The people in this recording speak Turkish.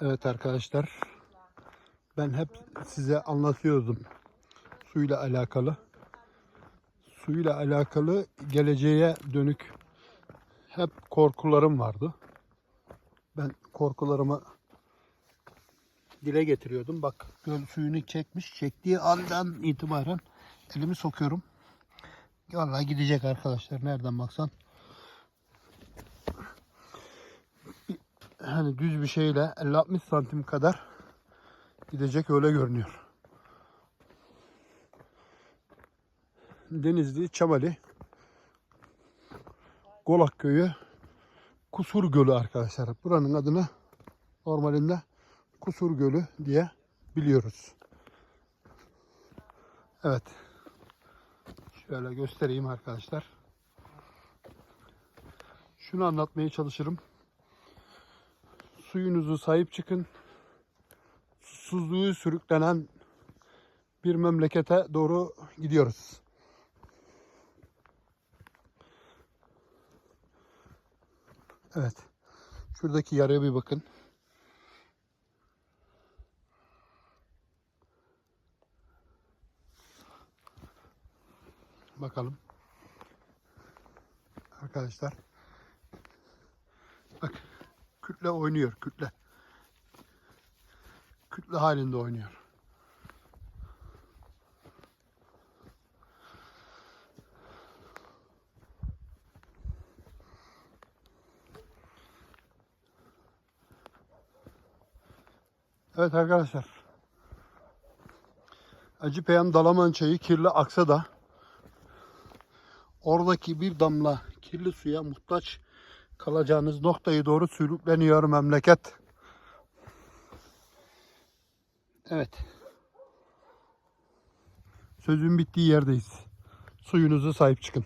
Evet arkadaşlar. Ben hep size anlatıyordum suyla alakalı. Suyla alakalı geleceğe dönük hep korkularım vardı. Ben korkularımı dile getiriyordum. Bak göl suyunu çekmiş. Çektiği andan itibaren elimi sokuyorum. Vallahi gidecek arkadaşlar. Nereden baksan. Hani düz bir şeyle 50-60 santim kadar gidecek öyle görünüyor. Denizli, Çamali, Golak Köyü, Kusur Gölü arkadaşlar. Buranın adını normalinde Kusur Gölü diye biliyoruz. Evet. Şöyle göstereyim arkadaşlar. Şunu anlatmaya çalışırım suyunuzu sahip çıkın. Susuzluğu sürüklenen bir memlekete doğru gidiyoruz. Evet. Şuradaki yaraya bir bakın. Bakalım. Arkadaşlar. Kütle oynuyor kütle. Kütle halinde oynuyor. Evet arkadaşlar. Acıpeyam Dalaman çayı kirli aksa da oradaki bir damla kirli suya muhtaç kalacağınız noktayı doğru sürükleniyor memleket. Evet. Sözün bittiği yerdeyiz. Suyunuzu sahip çıkın.